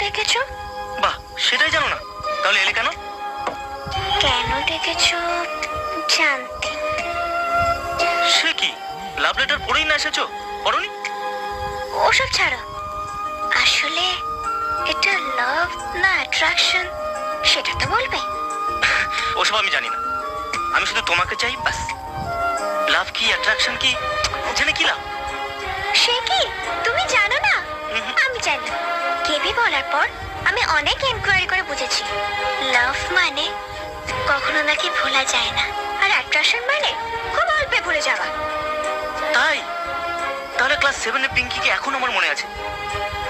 ডেকেছো বাহ সেটাই জানো না। তাহলে এলে কেন? কেন ডেকেছো জানতে। সে কি? লাভ লেটার পড়েই না এসেছ? পড়নি? ওসব ছাড়ো। আসলে এটা লাভ না অ্যাট্রাকশন সেটা তো বলবে। ওসব আমি জানি না। আমি শুধু তোমাকে চাই বাস। লাভ কি অ্যাট্রাকশন কি? জানি কি লাভ? কেবি বলার পর আমি অনেক এনকোয়ারি করে বুঝেছি। লাভ মানে কখনো নাকি ভোলা যায় না। আর অ্যাট্রাকশন মানে খুব অল্পে ভুলে যাওয়া। তাই? তাহলে ক্লাস সেভেনে পিঙ্কি কি এখন আমার মনে আছে?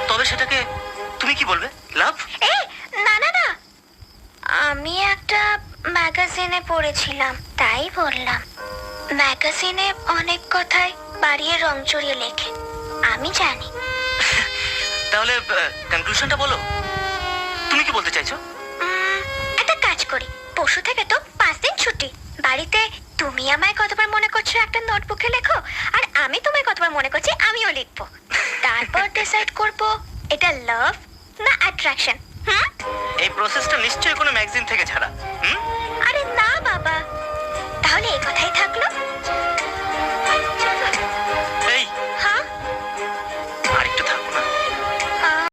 তবে সেটাকে তুমি কি বলবে? লাভ এ না না না। আমি একটা ম্যাগাজিনে পড়েছিলাম তাই বললাম। ম্যাগাজিনে অনেক কথাই বাড়িয়ে রং চড়িয়ে লেখে। আমি জানি। তাহলে কনক্লুশনটা বলো। তুমি কি বলতে চাইছো? একটা কাজ করি। পরশু থেকে তো পাঁচ দিন ছুটি। বাড়িতে তুমি আমায় কতবার মনে করছ একটা নোটবুকে লেখো আর আমি তোমায় কতবার মনে করছি আমিও লিখব। তারপর ডিসাইড করব এটা লাভ না অ্যাট্রাকশন হুম? এই প্রসেসটা নিশ্চয়ই কোনো ম্যাগাজিন থেকে ছাড়া হুম? আরে না বাবা। তাহলে এই কথাই